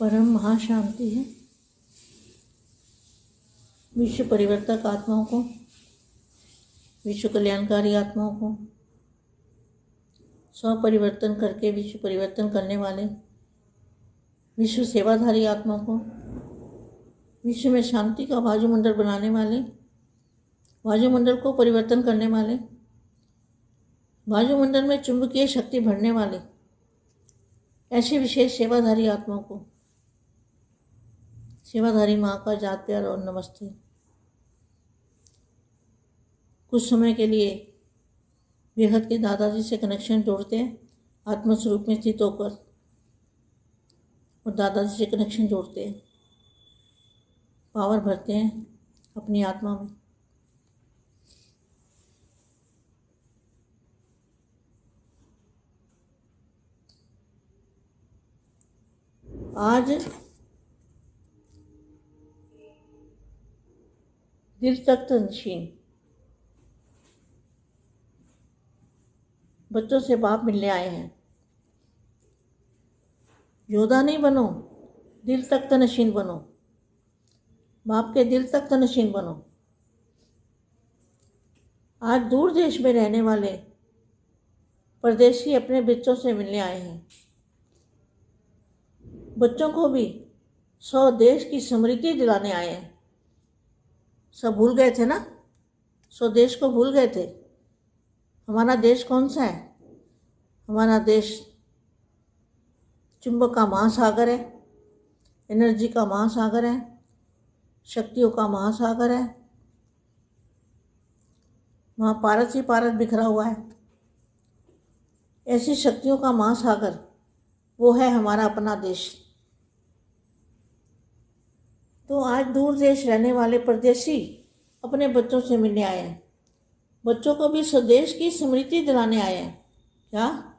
परम महाशांति है। विश्व परिवर्तक आत्माओं को, विश्व कल्याणकारी आत्माओं को स्व परिवर्तन करके विश्व परिवर्तन करने वाले, विश्व सेवाधारी आत्माओं को, विश्व में शांति का वायुमंडल बनाने वाले, वायुमंडल को परिवर्तन करने वाले, वायुमंडल में चुंबकीय शक्ति भरने वाले, ऐसे विशेष सेवाधारी आत्माओं को। सेवाधारी माँ का जात प्यार और नमस्ते। कुछ समय के लिए बेहद के दादाजी से कनेक्शन जोड़ते हैं आत्मस्वरूप में स्थित होकर और दादाजी से कनेक्शन जोड़ते हैं पावर भरते हैं अपनी आत्मा में। आज दिल तक तनशीन बच्चों से बाप मिलने आए हैं। योदा नहीं बनो दिल तक नशीन बनो। बाप के दिल तक नशीन बनो। आज दूर देश में रहने वाले परदेशी अपने बच्चों से मिलने आए हैं। बच्चों को भी स्वदेश की समृद्धि दिलाने आए हैं। सब भूल गए थे ना? स्वदेश को भूल गए थे। हमारा देश कौन सा है? हमारा देश चुंबक का महासागर है, एनर्जी का महासागर है, शक्तियों का महासागर है। वहाँ पारस ही पारस बिखरा हुआ है। ऐसी शक्तियों का महासागर, वो है हमारा अपना देश। तो आज दूर देश रहने वाले परदेशी अपने बच्चों से मिलने आए हैं। बच्चों को भी स्वदेश की स्मृति दिलाने आए हैं। क्या?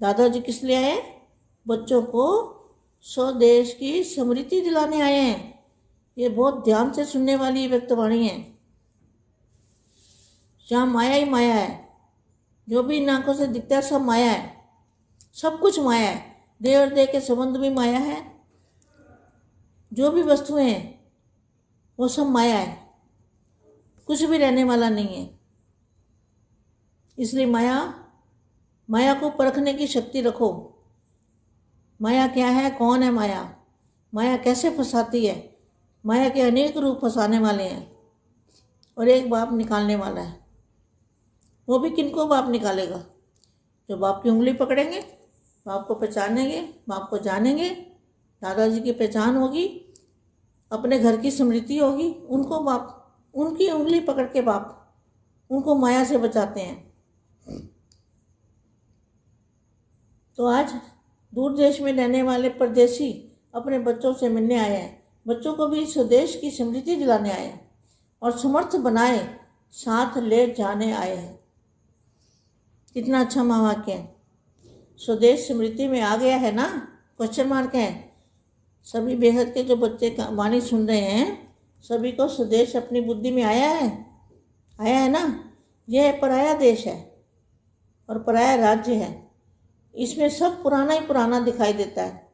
दादाजी किस लिए आए? बच्चों को स्वदेश की स्मृति दिलाने आए हैं। ये बहुत ध्यान से सुनने वाली व्यक्तवाणी है। जहाँ माया ही माया है। जो भी इन आँखों से दिखता है सब माया है। सब कुछ माया है। देह और देह के संबंध भी माया है। जो भी वस्तुएँ हैं, वो सब माया है। कुछ भी रहने वाला नहीं है। इसलिए माया माया को परखने की शक्ति रखो। माया क्या है? कौन है माया? माया कैसे फंसाती है? माया के अनेक रूप फंसाने वाले हैं और एक बाप निकालने वाला है। वो भी किनको बाप निकालेगा? जो बाप की उंगली पकड़ेंगे, बाप को पहचानेंगे, बाप को जानेंगे, दादाजी की पहचान होगी अपने घर की स्मृति होगी, उनको बाप, उनकी उंगली पकड़ के बाप, उनको माया से बचाते हैं। तो आज दूर देश में रहने वाले परदेशी अपने बच्चों से मिलने आए हैं। बच्चों को भी स्वदेश की स्मृति दिलाने आए हैं और समर्थ बनाए, साथ ले जाने आए हैं। कितना अच्छा महावाक्य है। स्वदेश स्मृति में आ गया है ना? क्वेश्चन मार्क है। सभी बेहद के जो बच्चे वाणी सुन रहे हैं, सभी को स्वदेश अपनी बुद्धि में आया है। आया है ना? यह पराया देश है और पराया राज्य है। इसमें सब पुराना ही पुराना दिखाई देता है।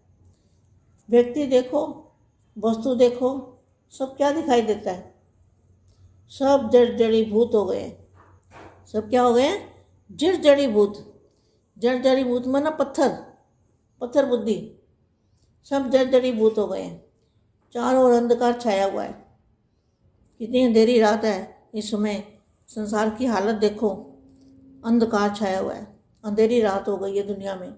व्यक्ति देखो, वस्तु देखो, सब क्या दिखाई देता है? सब जड़ जड़ी भूत हो गए। सब क्या हो गए? जड़ जड़ी भूत जड़ जड़ी भूत माना पत्थर पत्थर बुद्धि। सब जड़ जड़ी भूत हो गए हैं। चारों ओर अंधकार छाया हुआ है। कितनी अंधेरी रात है। इस समय संसार की हालत देखो। अंधकार छाया हुआ है। अंधेरी रात हो गई है दुनिया में।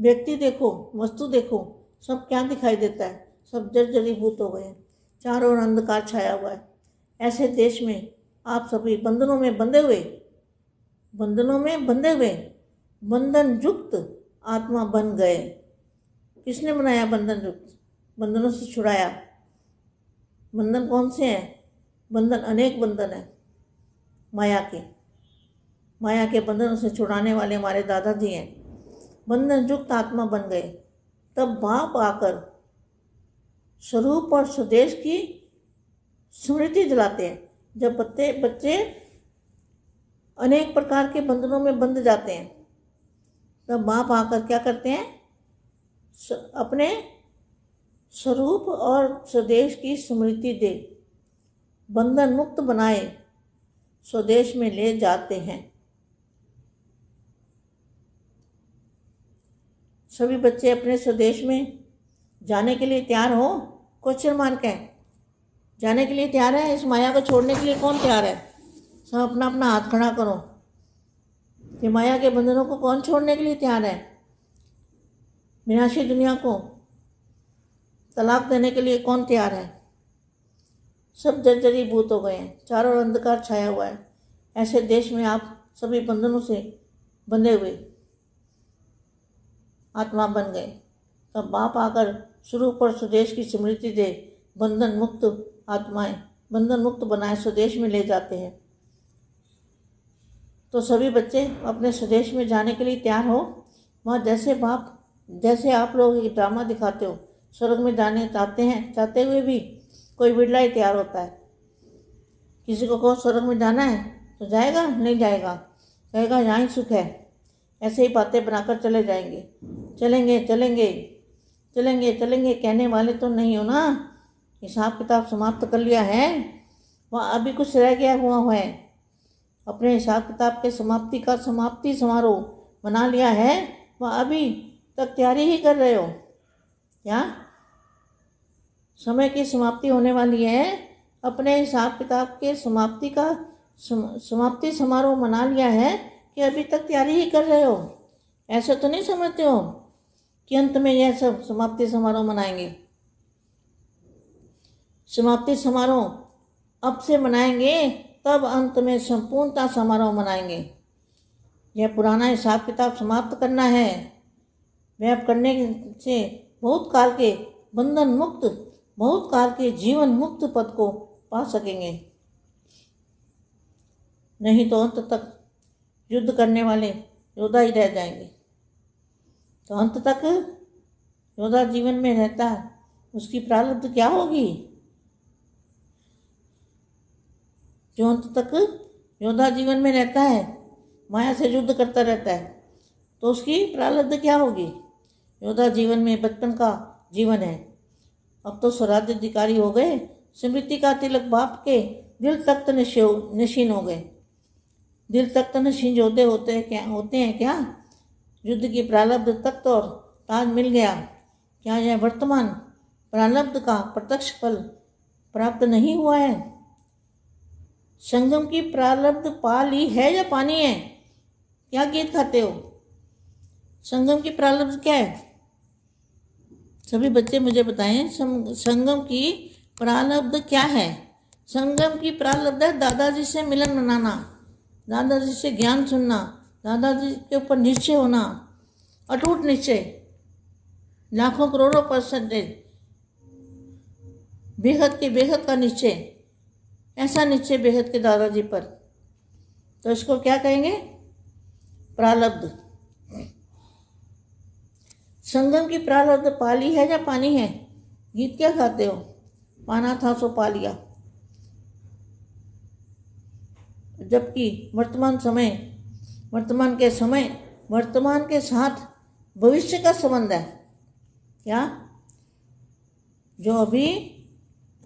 व्यक्ति देखो, वस्तु देखो, सब क्या दिखाई देता है? सब जड़ जड़ीभूत हो गए हैं। चारों ओर अंधकार छाया हुआ है। ऐसे देश में आप सभी बंधनों में बंधे हुए? बंधनों में बंधे हुए? बंधन युक्त आत्मा बन गए। किसने बनाया बंधन युक्त बंधनों से छुड़ाया। बंधन कौन से हैं? बंधन अनेक बंधन है। माया के। माया के बंधनों से छुड़ाने वाले हमारे दादाजी हैं। बंधन युक्त आत्मा बन गए। तब बाप आकर स्वरूप और स्वदेश की स्मृति दिलाते हैं। जब बच्चे बच्चे अनेक प्रकार के बंधनों में बंध जाते हैं। तब बाप आकर क्या करते हैं? अपने स्वरूप और स्वदेश की स्मृति दे, बंधन मुक्त बनाए, स्वदेश में ले जाते हैं। सभी बच्चे अपने स्वदेश में जाने के लिए तैयार हो? क्वेश्चन मार्क है। जाने के लिए तैयार है? इस माया को छोड़ने के लिए कौन तैयार है? सब अपना अपना हाथ खड़ा करो। कि माया के बंधनों को कौन छोड़ने के लिए तैयार है? विनाशी दुनिया को तलाक देने के लिए कौन तैयार है? सब जर्जरी भूत हो गए हैं। चारों अंधकार छाया हुआ है। ऐसे देश में आप सभी बंधनों से बंधे हुए आत्मा बन गए। तब बाप आकर शुरू पर स्वदेश की स्मृति दे, बंधन मुक्त आत्माएँ, बंधन मुक्त बनाए, स्वदेश में ले जाते हैं। तो सभी बच्चे अपने स्वदेश में जाने के लिए तैयार हो। वहाँ जैसे बाप, जैसे आप लोग ये ड्रामा दिखाते हो, स्वर्ग में जाने चाहते हैं, चाहते हुए भी कोई बिरला ही तैयार होता है। किसी को कहो, स्वर्ग में जाना है तो जाएगा, नहीं जाएगा? कहेगा, यहाँ ही सुख है। ऐसे ही बातें बनाकर चले जाएँगे। चलेंगे चलेंगे चलेंगे चलेंगे। कहने वाले तो नहीं हो ना? हिसाब किताब समाप्त कर लिया है। वहाँ अभी कुछ रह गया हुआ है। अपने हिसाब किताब के समाप्ति का समाप्ति समारोह मना लिया है वह अभी तक तैयारी ही कर रहे हो। क्या? समय की समाप्ति होने वाली है। अपने हिसाब किताब के समाप्ति का सम, समाप्ति समारोह मना लिया है कि अभी तक तैयारी ही कर रहे हो। ऐसे तो नहीं समझते हो कि अंत में यह सब समाप्ति समारोह मनाएँगे? समाप्ति समारोह अब से मनाएँगे तब अंत में संपूर्णता समारोह मनाएँगे। यह पुराना हिसाब किताब समाप्त करना है। वह अब करने से बहुत काल के बंधन मुक्त, बहुत काल के जीवन मुक्त पद को पा सकेंगे। नहीं तो अंत तक युद्ध करने वाले योद्धा ही रह जाएँगे। तो अंत तक योद्धा जीवन में रहता, उसकी प्रारब्ध क्या होगी? जो अंत तक योद्धा जीवन में रहता है, माया से युद्ध करता रहता है तो उसकी प्रारब्ध क्या होगी? योद्धा जीवन में बचपन का जीवन है। अब तो स्वराज्य अधिकारी हो गए, स्मृति का तिलक बाप के दिल तख्त नशीन हो गए। दिल तख्त नशीन योद्धे होते हैं क्या, होते हैं क्या? युद्ध की प्रारब्ध तख्त और ताज मिल गया। क्या यह वर्तमान प्रारब्ध का प्रत्यक्ष फल प्राप्त नहीं हुआ है? संगम की प्रारब्ध पा ली है या पानी है? क्या गीत खाते हो? संगम की प्रारब्ध क्या है? सभी बच्चे मुझे बताएँ संगम की प्रारब्ध क्या है? संगम की प्रारब्ध है दादाजी से मिलन मनाना, दादाजी से ज्ञान सुनना, दादाजी के ऊपर निश्चय होना, अटूट निश्चय, लाखों करोड़ों परसेंटेज, बेहद के बेहद का निश्चय। ऐसा निश्चय बेहद के दादाजी पर। तो इसको क्या कहेंगे? प्रारब्ध संगम की प्रालब्ध पाली है या पानी है? गीत क्या खाते हो? पाना था सो पा लिया जबकि वर्तमान समय, वर्तमान के समय, वर्तमान के साथ भविष्य का संबंध है। क्या? जो अभी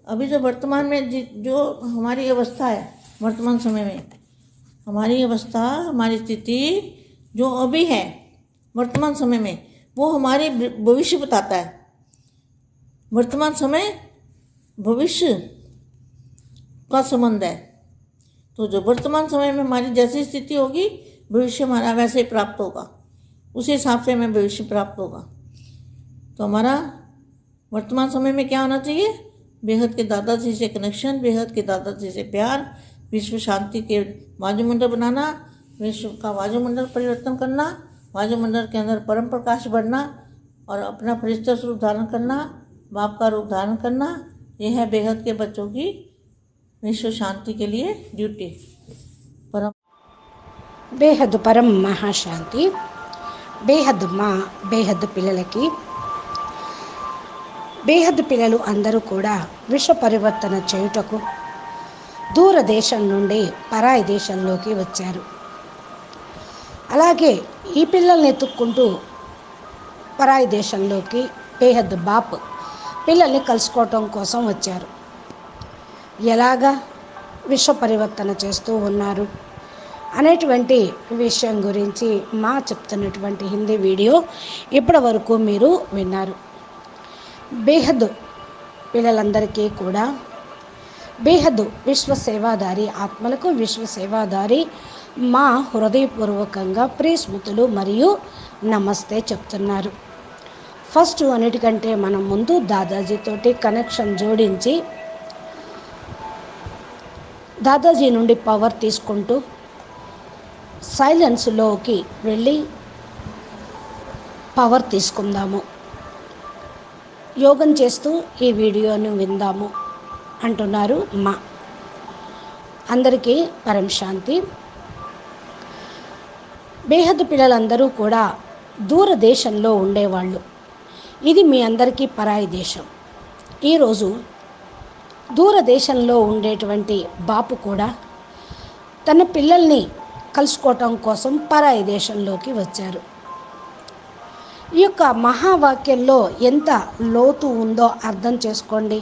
अभी जो वर्तमान में जो हमारी अवस्था है, वर्तमान समय में, हमारी अवस्था, हमारी स्थिति, जो अभी है, वर्तमान समय में, वो हमारे भविष्य बताता है। वर्तमान समय, भविष्य का संबंध है। तो जो वर्तमान समय में हमारी जैसी स्थिति होगी, भविष्य हमारा वैसे ही प्राप्त होगा। उसी हिसाब से हमें भविष्य प्राप्त होगा। तो हमारा वर्तमान समय में क्या होना चाहिए? बेहद के दादाजी से कनेक्शन बेहद के दादाजी से प्यार, विश्व शांति के वायुमंडल बनाना, विश्व का वायुमंडल परिवर्तन करना, वायुमंडल के अंदर परम प्रकाश बढ़ना और अपना परिस्थर रूप धारण करना, बाप का रूप धारण करना, यह है बेहद के बच्चों की विश्व शांति के लिए ड्यूटी परम बेहद परम महाशांति, बेहद माँ, बेहद पिल की బేహద్ పిల్లలు అందరూ కూడా విశ్వ పరివర్తన చేయుటకు దూరదేశం నుండి పరాయి దేశంలోకి వచ్చారు. అలాగే ఈ పిల్లల్ని ఎత్తుక్కుంటూ పరాయి దేశంలోకి బేహద్ బాప్ పిల్లల్ని కలుసుకోవటం కోసం వచ్చారు. ఎలాగా విశ్వ పరివర్తన చేస్తూ ఉన్నారు అనేటువంటి విషయం గురించి మా చెప్తున్నటువంటి హిందీ వీడియో ఇప్పటి వరకు మీరు విన్నారు. బేహద్ పిల్లలందరికీ కూడా. బేహద్ విశ్వసేవాదారి ఆత్మలకు విశ్వసేవాదారి మా హృదయపూర్వకంగా ప్రియస్మృతులు మరియు నమస్తే చెప్తున్నారు. ఫస్ట్ అన్నిటికంటే మనం ముందు దాదాజీతోటి కనెక్షన్ జోడించి దాదాజీ నుండి పవర్ తీసుకుంటూ సైలెన్స్లోకి వెళ్ళి పవర్ తీసుకుందాము. యోగం చేస్తూ ఈ వీడియోను విందాము అంటున్నారు మా. అందరికీ పరం శాంతి. బేహద్దు పిల్లలందరూ కూడా దూరదేశంలో ఉండేవాళ్ళు. ఇది మీ అందరికీ పరాయి దేశం. ఈరోజు దూరదేశంలో ఉండేటువంటి బాపు కూడా తన పిల్లల్ని కలుసుకోవటం కోసం పరాయి దేశంలోకి వచ్చారు. ఈ యొక్క మహావాక్యంలో ఎంత లోతు ఉందో అర్థం చేసుకోండి.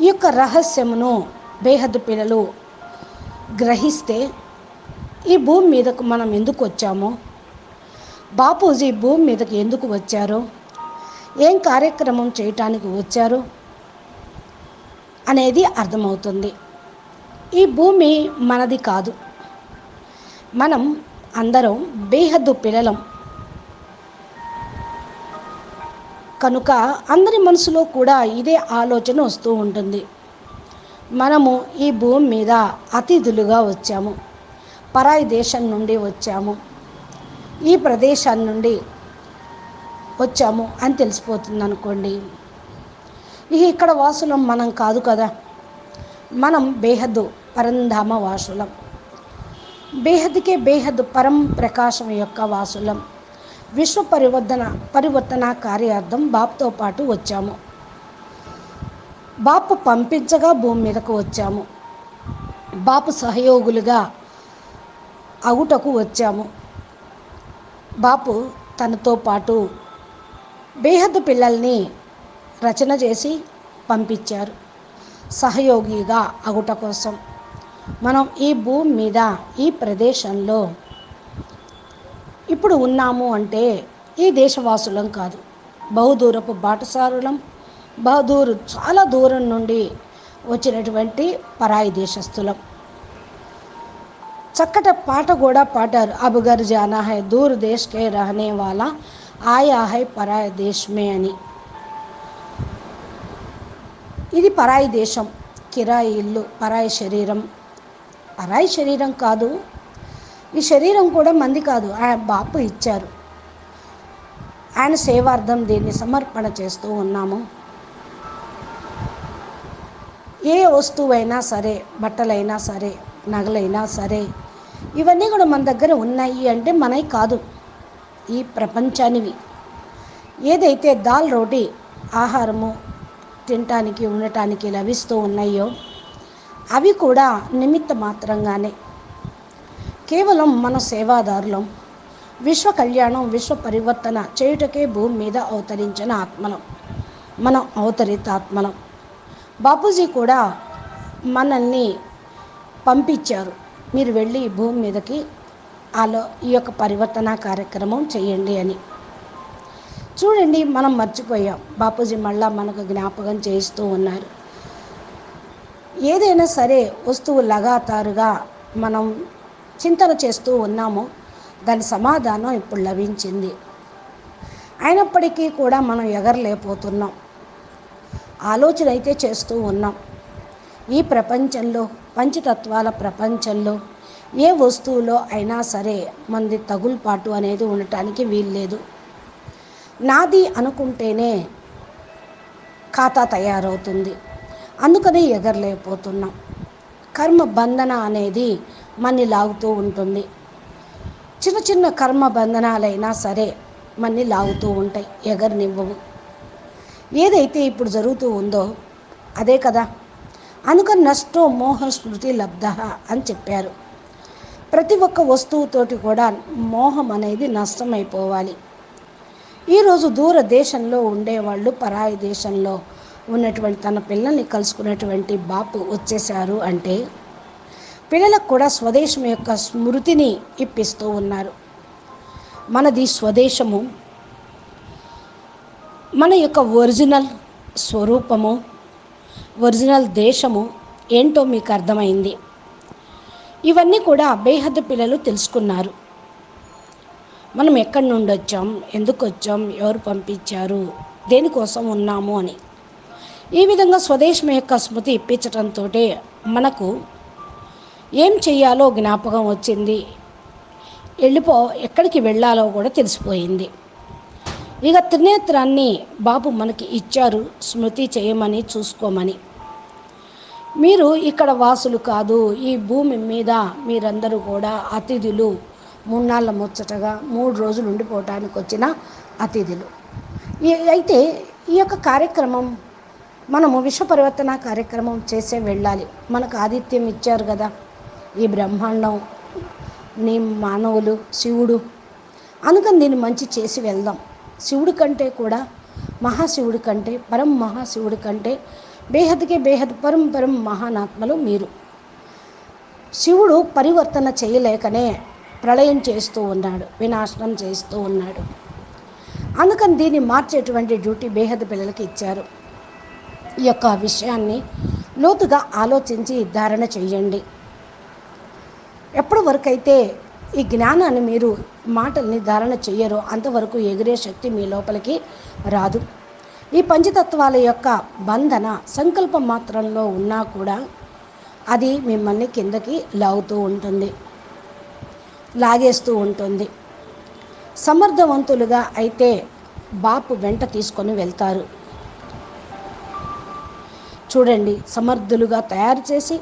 ఈ యొక్క రహస్యమును బేహద్దు పిల్లలు గ్రహిస్తే ఈ భూమి మీదకు మనం ఎందుకు వచ్చామో? బాపూజీ భూమి మీదకి ఎందుకు వచ్చారు? ఏం కార్యక్రమం చేయటానికి వచ్చారు? అనేది అర్థమవుతుంది. ఈ భూమి మనది కాదు. మనం అందరం బేహద్దు పిల్లలం. కనుక అందరి మనసులో కూడా ఇదే ఆలోచన వస్తూ ఉంటుంది. మనము ఈ భూమి మీద అతిథులుగా వచ్చాము. పరాయి దేశం నుండి వచ్చాము. ఈ ప్రదేశం నుండి వచ్చాము అని తెలిసిపోతుంది అనుకోండి ఇక ఇక్కడ వాసులం మనం కాదు కదా. మనం బేహద్దు పరంధామ వాసులం. బేహద్దుకే బేహద్దు పరం ప్రకాశం యొక్క వాసులం. విశ్వ పరివర్తన పరివర్తన కార్యార్థం బాప్తో పాటు వచ్చాము. బాపు పంపించగా భూమి మీదకు వచ్చాము. బాపు సహయోగులుగా అగుటకు వచ్చాము. బాపు తనతో పాటు బేహద్దు పిల్లల్ని రచన చేసి పంపించారు. సహయోగిగా అగుట కోసం. మనం ఈ భూమి మీద ఈ ప్రదేశంలో ఇప్పుడు ఉన్నాము అంటే ఈ దేశవాసులం కాదు. బహుదూరపు బాటసారులం. బహుదూరు చాలా దూరం నుండి వచ్చినటువంటి పరాయి దేశస్థులం. చక్కట పాట కూడా పాడారు. అబుగర్ జానా హై దూర్ దేశ్కే రహనే వాళ్ళ ఆయా హై పరాయి దేశమే అని. ఇది పరాయి దేశం కిరాయి ఇల్లు పరాయి శరీరం. పరాయి శరీరం కాదు ఈ శరీరం కూడా మంది కాదు. ఆయన బాపు ఇచ్చారు. ఆయన సేవార్థం దీన్ని సమర్పణ చేస్తూ ఉన్నాము. ఏ వస్తువైనా సరే బట్టలైనా సరే నగలైనా సరే ఇవన్నీ కూడా మన దగ్గర ఉన్నాయి అంటే మనవి కాదు. ఈ ప్రపంచానివి. ఏదైతే దాల్ రోటి ఆహారము తినటానికి ఉండటానికి లభిస్తూ ఉన్నాయో అవి కూడా నిమిత్త మాత్రంగానే. కేవలం మన సేవాదారులం. విశ్వ కళ్యాణం విశ్వ పరివర్తన చేయుటకే భూమి మీద అవతరించిన ఆత్మలం. మనం అవతరిత ఆత్మలం బాపూజీ కూడా మనల్ని పంపించారు. మీరు వెళ్ళి భూమి మీదకి ఆలో ఈ యొక్క పరివర్తన కార్యక్రమం చేయండి అని. చూడండి మనం మర్చిపోయాం. బాపూజీ మళ్ళా మనకు జ్ఞాపకం చేస్తూ ఉన్నారు. ఏదైనా సరే వస్తువు లగాతారుగా మనం చింతన చేస్తూ ఉన్నామో దాని సమాధానం ఇప్పుడు లభించింది. అయినప్పటికీ కూడా మనం ఎగరలేకపోతున్నాం. ఆలోచన అయితే చేస్తూ ఉన్నాం. ఈ ప్రపంచంలో పంచతత్వాల ప్రపంచంలో ఏ వస్తువులో అయినా సరే మనది తగులుపాటు అనేది ఉండటానికి వీల్లేదు. నాది అనుకుంటేనే ఖాతా తయారవుతుంది. అందుకనే ఎగరలేకపోతున్నాం. కర్మ బంధన అనేది మన్ని లాగుతూ ఉంటుంది. చిన్న చిన్న కర్మ బంధనాలైనా సరే మన్ని లాగుతూ ఉంటాయి ఎగరనివ్వవు. ఏదైతే ఇప్పుడు జరుగుతూ ఉందో అదే కదా. అందుకని నష్టో మోహ స్మృతి లబ్ధ అని చెప్పారు. ప్రతి ఒక్క వస్తువుతోటి కూడా మోహం అనేది నష్టమైపోవాలి. ఈరోజు దూర దేశంలో ఉండేవాళ్ళు పరాయి దేశంలో ఉన్నటువంటి తన పిల్లల్ని కలుసుకున్నటువంటి బాపు వచ్చేశారు అంటే పిల్లలకు కూడా స్వదేశం యొక్క స్మృతిని ఇప్పిస్తూ ఉన్నారు. మనది స్వదేశము. మన యొక్క ఒరిజినల్ స్వరూపము ఒరిజినల్ దేశము ఏంటో మీకు అర్థమైంది. ఇవన్నీ కూడా బేహద్దు పిల్లలు తెలుసుకున్నారు. మనం ఎక్కడి నుండి వచ్చాం? ఎందుకు వచ్చాం? ఎవరు పంపించారు? దేనికోసం ఉన్నాము అని. ఈ విధంగా స్వదేశం యొక్క స్మృతి ఇప్పించడంతో మనకు ఏం చెయ్యాలో జ్ఞాపకం వచ్చింది. వెళ్ళిపో ఎక్కడికి వెళ్ళాలో కూడా తెలిసిపోయింది. ఇక త్రినేత్రాన్ని బాబు మనకి ఇచ్చారు స్మృతి చేయమని చూసుకోమని. మీరు ఇక్కడ వాసులు కాదు ఈ భూమి మీద మీరందరూ కూడా అతిథులు. మూన్నాళ్ళ ముచ్చటగా మూడు రోజులు ఉండిపోవటానికి వచ్చిన అతిథులు. అయితే ఈ యొక్క కార్యక్రమం మనము విశ్వ పరివర్తన కార్యక్రమం చేసే వెళ్ళాలి. మనకు ఆతిథ్యం ఇచ్చారు కదా. ఈ బ్రహ్మాండం నీ మానవులు శివుడు. అందుకని దీన్ని మంచి చేసి వెళ్దాం. శివుడి కంటే కూడా మహాశివుడి కంటే పరం మహాశివుడి కంటే బేహద్కే బేహద్ పరం పరం మహానాత్మలు మీరు. శివుడు పరివర్తన చేయలేకనే ప్రళయం చేస్తూ ఉన్నాడు వినాశనం చేస్తూ ఉన్నాడు. అందుకని దీన్ని మార్చేటువంటి డ్యూటీ బేహద్ పిల్లలకి ఇచ్చారు. ఈ యొక్క విషయాన్ని లోతుగా ఆలోచించి ధారణ చేయండి. ఎప్పటి వరకు అయితే ఈ జ్ఞానాన్ని మీరు మాటల్ని ధారణ చెయ్యరో అంతవరకు ఎగిరే శక్తి మీ లోపలికి రాదు. ఈ పంచతత్వాల యొక్క బంధన సంకల్పం మాత్రంలో ఉన్నా కూడా అది మిమ్మల్ని కిందకి లాగుతూ ఉంటుంది లాగేస్తూ ఉంటుంది. సమర్థవంతులుగా అయితే బాపు వెంట తీసుకొని వెళ్తారు. చూడండి సమర్థులుగా తయారు చేసి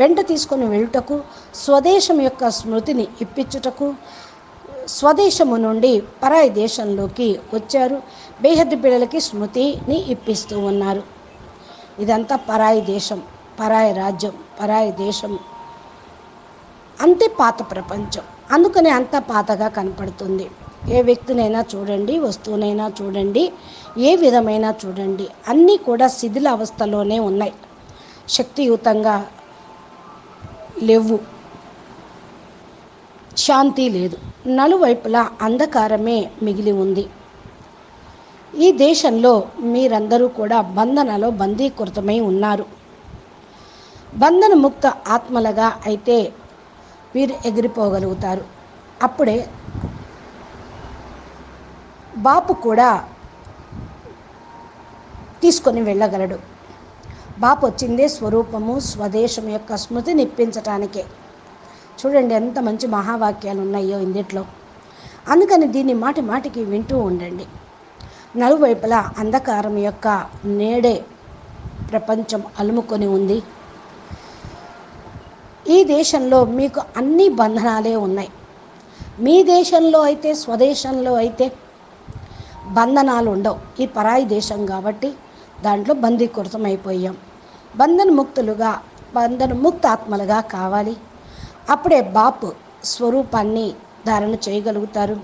వెంట తీసుకొని వెళ్ళుటకు స్వదేశం యొక్క స్మృతిని ఇప్పించుటకు స్వదేశము నుండి పరాయి దేశంలోకి వచ్చారు. బేహద్దు పిల్లలకి స్మృతిని ఇప్పిస్తూ ఉన్నారు. ఇదంతా పరాయి దేశం పరాయి రాజ్యం పరాయి దేశం. అంతే పాత ప్రపంచం. అందుకనే అంత పాతగా కనపడుతుంది. ఏ వ్యక్తినైనా చూడండి వస్తువునైనా చూడండి ఏ విధమైన చూడండి అన్నీ కూడా శిథిల అవస్థలోనే ఉన్నాయి. శక్తియుతంగా లేవు. శాంతి లేదు. నలువైపులా అంధకారమే మిగిలి ఉంది. ఈ దేశంలో మీరందరూ కూడా బంధనలో బందీకృతమై ఉన్నారు. బంధన ముక్త ఆత్మలుగా అయితే వీరు ఎగిరిపోగలుగుతారు. అప్పుడే బాపు కూడా తీసుకొని వెళ్ళగలడు. బాపు వచ్చిందే స్వరూపము స్వదేశం యొక్క స్మృతిని ఇప్పించటానికే చూడండి ఎంత మంచి మహావాక్యాలు ఉన్నాయో ఇందిట్లో. అందుకని దీన్ని మాటి మాటికి వింటూ ఉండండి. నలువైపులా అంధకారం యొక్క నేడే ప్రపంచం అలుముకొని ఉంది. ఈ దేశంలో మీకు అన్ని బంధనాలే ఉన్నాయి. మీ దేశంలో అయితే స్వదేశంలో అయితే బంధనాలు ఉండవు ఈ పరాయి దేశం కాబట్టి దాంట్లో బందీకృతం అయిపోయాం. బంధన ముక్తులుగా బంధన ముక్త ఆత్మలుగా కావాలి. అప్పుడే బాపు స్వరూపాన్ని ధారణ చేయగలుగుతారు.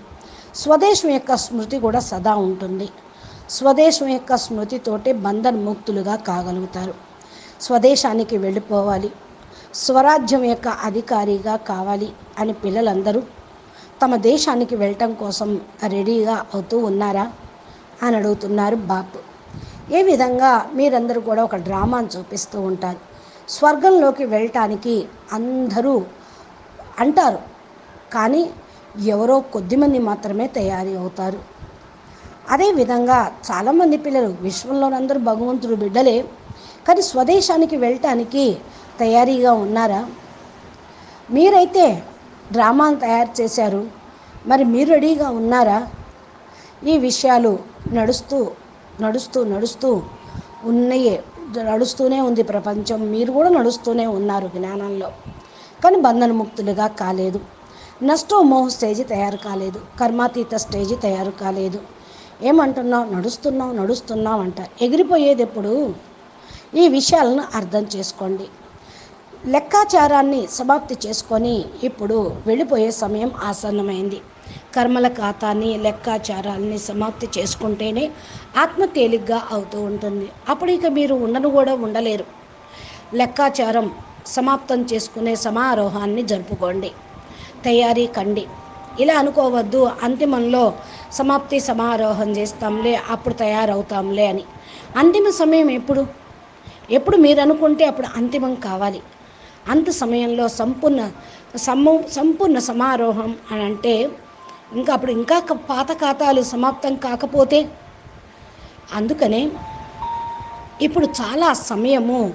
స్వదేశం యొక్క స్మృతి కూడా సదా ఉంటుంది. స్వదేశం యొక్క స్మృతితోటే బంధన ముక్తులుగా కాగలుగుతారు. స్వదేశానికి వెళ్ళిపోవాలి. స్వరాజ్యం యొక్క అధికారిగా కావాలి అని పిల్లలందరూ తమ దేశానికి వెళ్ళటం కోసం రెడీగా అవుతూ ఉన్నారా అని అడుగుతున్నారు బాపు. ఏ విధంగా మీరందరూ కూడా ఒక డ్రామాను చూపిస్తూ ఉంటారు. స్వర్గంలోకి వెళ్ళటానికి అందరూ అంటారు. కానీ ఎవరో కొద్దిమంది మాత్రమే తయారీ అవుతారు. అదేవిధంగా చాలామంది పిల్లలు విశ్వంలోనందరూ భగవంతుడు బిడ్డలే. కానీ స్వదేశానికి వెళ్ళటానికి తయారీగా ఉన్నారా? మీరైతే డ్రామాను తయారు చేశారు. మరి మీరు రెడీగా ఉన్నారా? ఈ విషయాలు నడుస్తూ నడుస్తూ నడుస్తూ ఉన్నాయే నడుస్తూనే ఉంది ప్రపంచం. మీరు కూడా నడుస్తూనే ఉన్నారు జ్ఞానంలో. కానీ బంధనముక్తులుగా కాలేదు. నష్టోమోహ స్టేజ్ తయారు కాలేదు. కర్మాతీత స్టేజ్ తయారు కాలేదు. ఏమంటున్నావు? నడుస్తున్నావు నడుస్తున్నావు అంట. ఎగిరిపోయేది ఎప్పుడు ఈ విషయాలను అర్థం చేసుకోండి. లెక్కాచారాన్ని సమాప్తి చేసుకొని ఇప్పుడు వెళ్ళిపోయే సమయం ఆసన్నమైంది. కర్మల ఖాతాని లెక్కాచారాన్ని సమాప్తి చేసుకుంటేనే ఆత్మ తేలిగ్గా అవుతూ ఉంటుంది. అప్పుడు ఇక మీరు ఉండను కూడా ఉండలేరు. లెక్కాచారం సమాప్తం చేసుకునే సమారోహాన్ని జరుపుకోండి. తయారీ కండి. ఇలా అనుకోవద్దు. అంతిమంలో సమాప్తి సమారోహం చేస్తాంలే అప్పుడు తయారవుతాంలే అని. అంతిమ సమయం ఎప్పుడు? ఎప్పుడు మీరు అనుకుంటే అప్పుడు అంతిమం కావాలి. అంత సమయంలో సంపూర్ణ సమ సంపూర్ణ సమారోహం అని అంటే ఇంకా అప్పుడు ఇంకా పాత ఖాతాలు సమాప్తం కాకపోతే అందుకనే ఇప్పుడు చాలా సమయము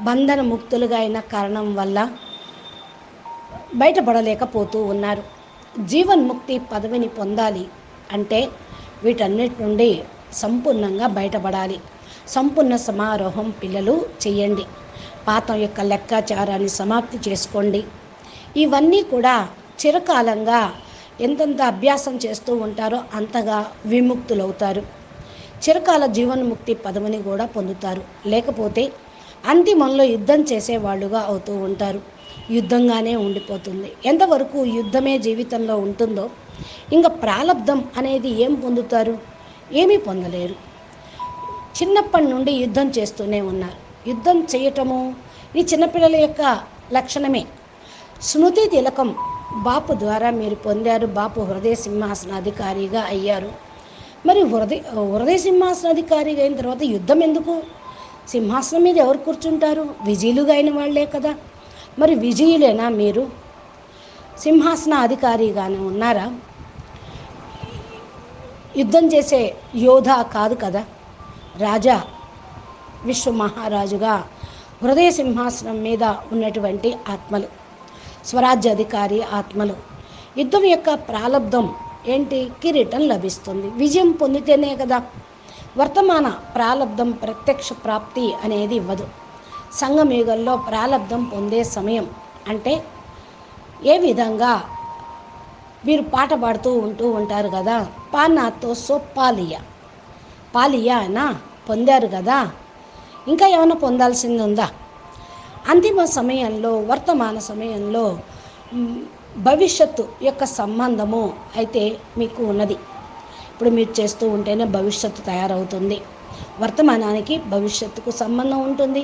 బంధన ముక్తులుగా అయిన కారణం వల్ల బయటపడలేకపోతూ ఉన్నారు. జీవన్ముక్తి పదవిని పొందాలి అంటే వీటన్నిటి నుండి సంపూర్ణంగా బయటపడాలి. సంపూర్ణ సమారోహం పిల్లలు చేయండి. పాతం యొక్క లెక్కాచారాన్ని సమాప్తి చేసుకోండి. ఇవన్నీ కూడా చిరకాలంగా ఎంతెంత అభ్యాసం చేస్తూ ఉంటారో అంతగా విముక్తులవుతారు. చిరకాల జీవన్ముక్తి పదవిని కూడా పొందుతారు. లేకపోతే అంతిమంలో యుద్ధం చేసేవాళ్ళుగా అవుతూ ఉంటారు. యుద్ధంగానే ఉండిపోతుంది. ఎంతవరకు యుద్ధమే జీవితంలో ఉంటుందో ఇంకా ప్రాలబ్ధం అనేది ఏం పొందుతారు? ఏమీ పొందలేరు. చిన్నప్పటి నుండి యుద్ధం చేస్తూనే ఉన్నారు. యుద్ధం చేయటము ఈ చిన్నపిల్లల యొక్క లక్షణమే. స్మృతి తిలకం బాపు ద్వారా మీరు పొందారు. బాపు హృదయ సింహాసనాధికారిగా అయ్యారు. మరి హృదయ హృదయ సింహాసనాధికారిగా అయిన తర్వాత యుద్ధం ఎందుకు? సింహాసనం మీద ఎవరు కూర్చుంటారు? విజయులుగా అయిన వాళ్ళే కదా. మరి విజయులేనా మీరు? సింహాసన అధికారిగానే ఉన్నారా? యుద్ధం చేసే యోధ కాదు కదా. రాజా విశ్వ మహారాజుగా హృదయ సింహాసనం మీద ఉన్నటువంటి ఆత్మలు. స్వరాజ్యాధికారి ఆత్మలు. యుద్ధం యొక్క ప్రాలబ్ధం ఏంటి? కిరీటం లభిస్తుంది. విజయం పొందితేనే కదా. వర్తమాన ప్రాలబ్ధం ప్రత్యక్ష ప్రాప్తి అనేది ఇవ్వదు. సంఘమయుగంలో ప్రాలబ్ధం పొందే సమయం అంటే ఏ విధంగా మీరు పాట పాడుతూ ఉంటూ ఉంటారు కదా. పానాతో సో పాలియా పాలియా అయినా పొందారు కదా. ఇంకా ఏమైనా పొందాల్సింది ఉందా? అంతిమ సమయంలో వర్తమాన సమయంలో భవిష్యత్తు యొక్క సంబంధము అయితే మీకు ఉన్నది. ఇప్పుడు మీరు చేస్తూ ఉంటేనే భవిష్యత్తు తయారవుతుంది. వర్తమానానికి భవిష్యత్తుకు సంబంధం ఉంటుంది.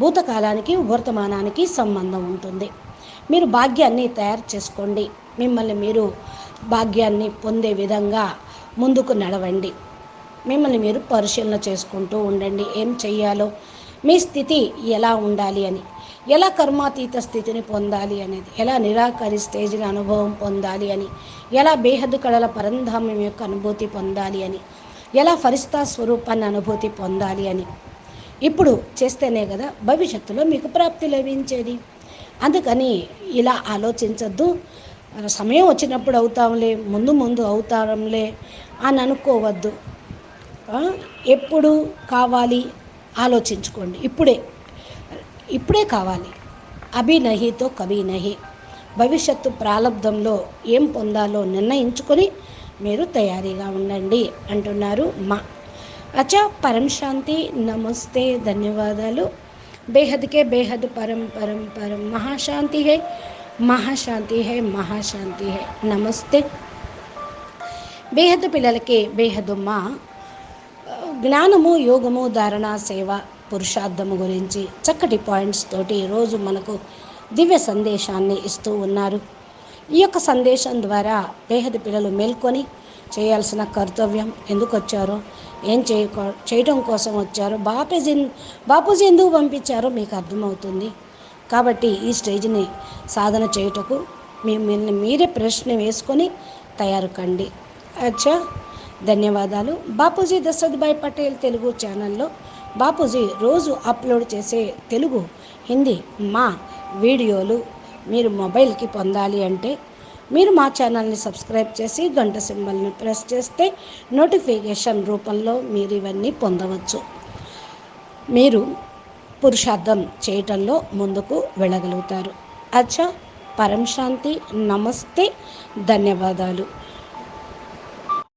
భూతకాలానికి వర్తమానానికి సంబంధం ఉంటుంది. మీరు భాగ్యాన్ని తయారు చేసుకోండి. మిమ్మల్ని మీరు భాగ్యాన్ని పొందే విధంగా ముందుకు నడవండి. మిమ్మల్ని మీరు పరిశీలన చేసుకుంటూ ఉండండి. ఏం చెయ్యాలో మీ స్థితి ఎలా ఉండాలి అని. ఎలా కర్మాతీత స్థితిని పొందాలి అనేది ఎలా నిరాకరి స్టేజ్ని అనుభవం పొందాలి అని ఎలా బేహద్దు కళల పరంధామ్యం యొక్క అనుభూతి పొందాలి అని ఎలా ఫరిస్తా స్వరూపాన్ని అనుభూతి పొందాలి అని. ఇప్పుడు చేస్తేనే కదా భవిష్యత్తులో మీకు ప్రాప్తి లభించేది. అందుకని ఇలా ఆలోచించద్దు. సమయం వచ్చినప్పుడు అవుతాంలే ముందు ముందు అవుతాంలే అని అనుకోవద్దు. ఎప్పుడు కావాలి ఆలోచించుకోండి. ఇప్పుడే. ఇప్పుడే కావాలి. అభినహితో కవినహి. కవి నహి భవిష్యత్తు ప్రారంధంలో ఏం పొందాలో నిర్ణయించుకొని మీరు తయారీగా ఉండండి అంటున్నారు మా. అచ్చా పరం శాంతి నమస్తే ధన్యవాదాలు. బేహద్కే బేహద్ పరం పరం పరం. మహాశాంతి హై మహాశాంతి హై మహాశాంతి హే. నమస్తే. బేహద్దు పిల్లలకి బేహద్ మా. జ్ఞానము యోగము ధారణ సేవ. పురుషార్థము గురించి చక్కటి పాయింట్స్ తోటి రోజు మనకు దివ్య సందేశాన్ని ఇస్తూ ఉన్నారు. ఈ యొక్క సందేశం ద్వారా బేహది పిల్లలు మేల్కొని చేయాల్సిన కర్తవ్యం ఎందుకు వచ్చారో ఏం చేయకో చేయటం కోసం వచ్చారో బాపూజీ బాపూజీ ఎందుకు పంపించారో మీకు అర్థమవుతుంది. కాబట్టి ఈ స్టేజ్ని సాధన చేయుటకు మిమ్మల్ని మీరే ప్రశ్న వేసుకొని తయారు కండి. అచ్చా ధన్యవాదాలు. బాపూజీ దశరథ్భాయ్ పటేల్ తెలుగు ఛానల్లో బాపూజీ రోజు అప్లోడ్ చేసే తెలుగు హిందీ మా వీడియోలు మీరు మొబైల్కి పొందాలి అంటే మీరు మా ఛానల్ని సబ్స్క్రైబ్ చేసి గంట సింబల్ని ప్రెస్ చేస్తే నోటిఫికేషన్ రూపంలో మీరు ఇవన్నీ పొందవచ్చు. మీరు పురుషార్థం చేయటంలో ముందుకు వెళ్ళగలుగుతారు. అచ్చా పరం శాంతి నమస్తే ధన్యవాదాలు.